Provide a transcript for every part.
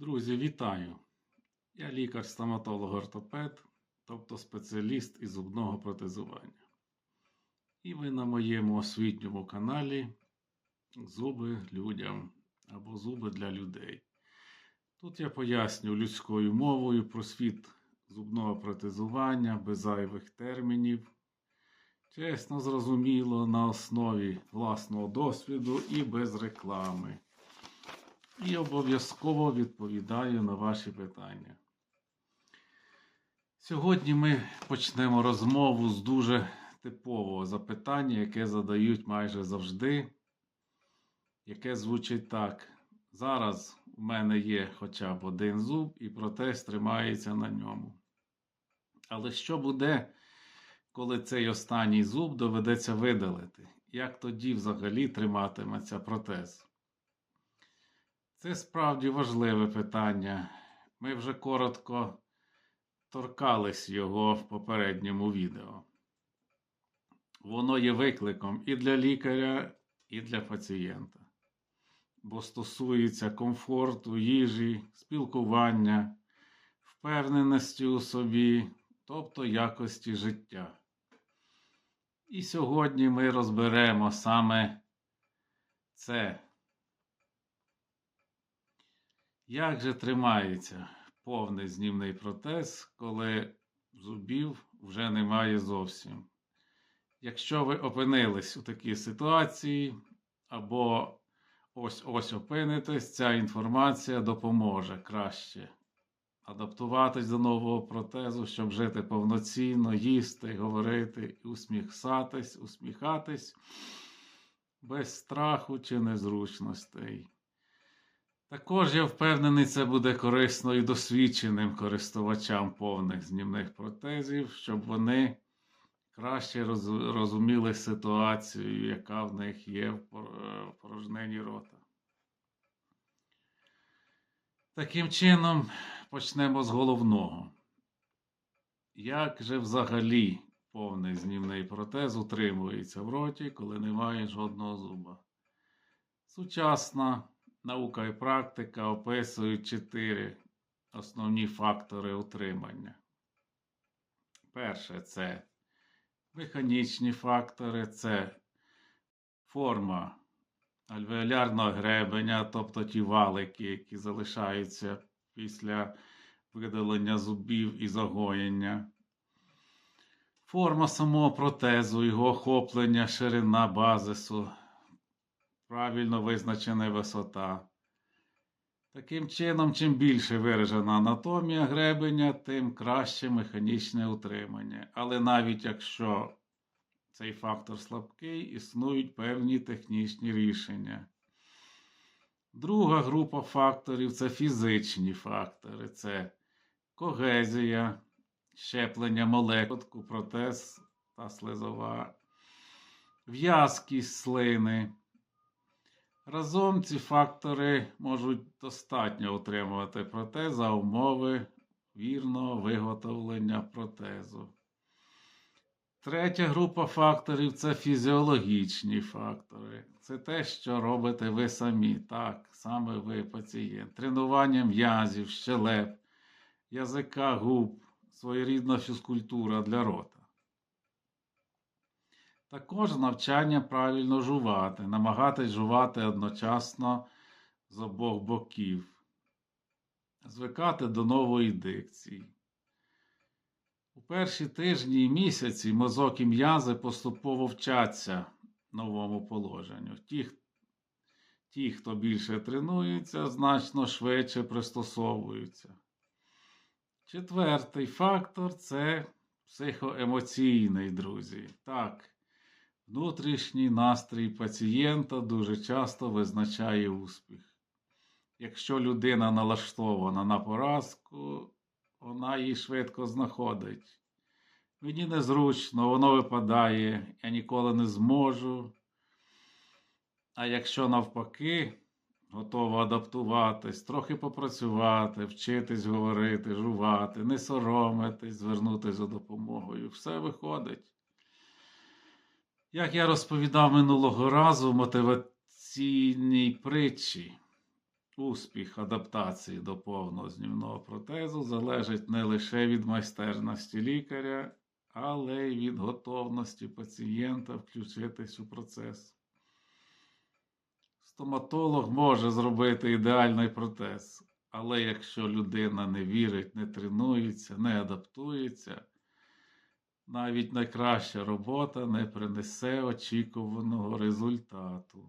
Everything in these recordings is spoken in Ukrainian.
Друзі, вітаю! Я лікар-стоматолог-ортопед, тобто спеціаліст із зубного протезування. І ви на моєму освітньому каналі Зуби людям або Зуби для людей. Тут я поясню людською мовою про світ зубного протезування без зайвих термінів. Чесно, зрозуміло, на основі власного досвіду і без реклами і обов'язково відповідаю на ваші питання. Сьогодні ми почнемо розмову з дуже типового запитання, яке задають майже завжди, яке звучить так. Зараз у мене є хоча б один зуб, і протез тримається на ньому. Але що буде, коли цей останній зуб доведеться видалити? Як тоді взагалі триматиметься протез? Це справді важливе питання. Ми вже коротко торкались його в попередньому відео. Воно є викликом і для лікаря, і для пацієнта, бо стосується комфорту, їжі, спілкування, впевненості у собі, тобто якості життя. І сьогодні ми розберемо саме це. Як же тримається повний знімний протез, коли зубів вже немає зовсім? Якщо ви опинились у такій ситуації, або ось-ось опинитесь, ця інформація допоможе краще адаптуватись до нового протезу, щоб жити повноцінно, їсти, говорити, усміхатись, усміхатись без страху чи незручностей. Також я впевнений, це буде корисно і досвідченим користувачам повних знімних протезів, щоб вони краще розуміли ситуацію, яка в них є в пор- в порожнині рота. Таким чином, почнемо з головного. Як же взагалі повний знімний протез утримується в роті, коли немає жодного зуба? Сучасна наука і практика описують чотири основні фактори утримання. Перше це механічні фактори, це форма альвеолярного гребеня, тобто ті валики, які залишаються після видалення зубів і загоєння. Форма самого протезу, його охоплення, ширина базису, правильно визначена висота. Таким чином, чим більше виражена анатомія гребеня, тим краще механічне утримання. Але навіть якщо цей фактор слабкий, існують певні технічні рішення. Друга група факторів це фізичні фактори, це когезія, щеплення молекул, протез та слизова, в'язкість слини. Разом ці фактори можуть достатньо утримувати протез за умови вірного виготовлення протезу. Третя група факторів це фізіологічні фактори. Це те, що робите ви самі, так, саме ви пацієнт. Тренування м'язів, щелеп, язика, губ, своєрідна фізкультура для рота. Також навчання правильно жувати, намагатись жувати одночасно з обох боків, звикати до нової дикції. У перші тижні і місяці мозок і м'язи поступово вчаться новому положенню. Ті, ті, хто більше тренується, значно швидше пристосовуються. Четвертий фактор це психоемоційний, друзі. Так, внутрішній настрій пацієнта дуже часто визначає успіх. Якщо людина налаштована на поразку, вона її швидко знаходить. Мені незручно, воно випадає, я ніколи не зможу. А якщо навпаки, готова адаптуватись, трохи попрацювати, вчитись говорити, жувати, не соромитись, звернутися за допомогою, все виходить. Як я розповідав минулого разу в мотиваційній притчі, Успіх адаптації до повного знімного протезу залежить не лише від майстерності лікаря, але й від готовності пацієнта включитись у процес. Стоматолог може зробити ідеальний протез, але якщо людина не вірить, не тренується, не адаптується, навіть найкраща робота не принесе очікуваного результату.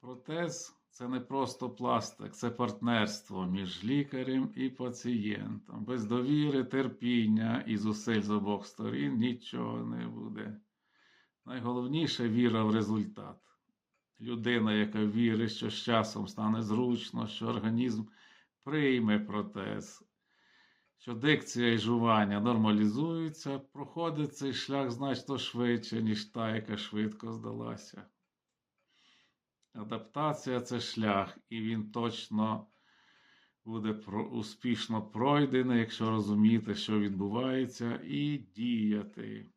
Протез це не просто пластик, це партнерство між лікарем і пацієнтом. Без довіри, терпіння і зусиль з обох сторін нічого не буде. Найголовніше віра в результат. Людина, яка вірить, що з часом стане зручно, що організм прийме протез, що дикція і жування нормалізуються, проходить цей шлях значно швидше, ніж та, яка швидко здалася. Адаптація це шлях, і він точно буде успішно пройдений, якщо розуміти, що відбувається, і діяти.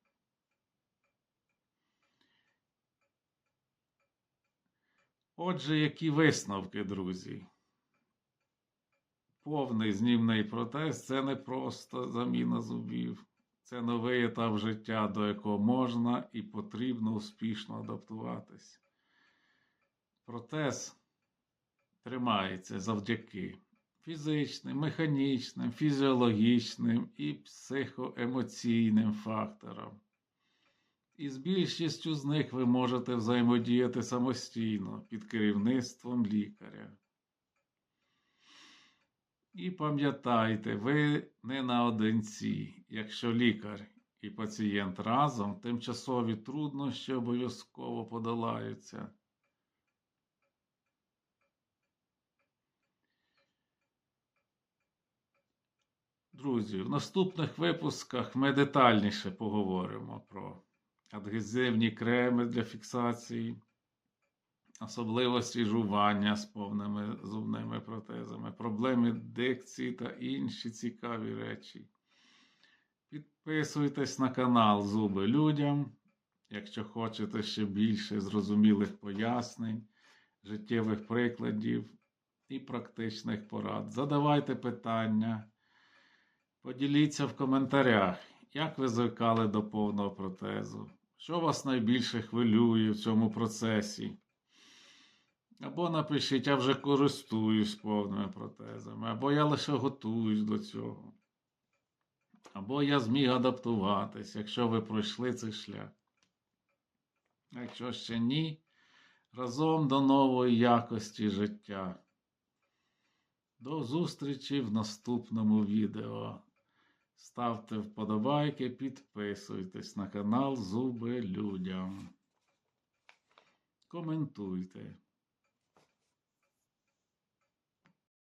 Отже, які висновки, друзі? Повний знімний протез це не просто заміна зубів, це новий етап життя, до якого можна і потрібно успішно адаптуватись. Протез тримається завдяки фізичним, механічним, фізіологічним і психоемоційним факторам. І з більшістю з них ви можете взаємодіяти самостійно під керівництвом лікаря. І пам'ятайте, ви не наодинці. Якщо лікар і пацієнт разом, тимчасові труднощі обов'язково подолаються. Друзі, в наступних випусках ми детальніше поговоримо про адгезивні креми для фіксації, особливості жування з повними зубними протезами, проблеми дикції та інші цікаві речі. Підписуйтесь на канал Зуби людям, якщо хочете ще більше зрозумілих пояснень, життєвих прикладів і практичних порад. Задавайте питання. Поділіться в коментарях, як ви звикали до повного протезу, що вас найбільше хвилює в цьому процесі. Або напишіть, я вже користуюсь повними протезами, або я лише готуюсь до цього. Або я зміг адаптуватись, якщо ви пройшли цей шлях. Якщо ще ні, разом до нової якості життя. До зустрічі в наступному відео. Ставте вподобайки, підписуйтесь на канал Зуби Людям. Коментуйте.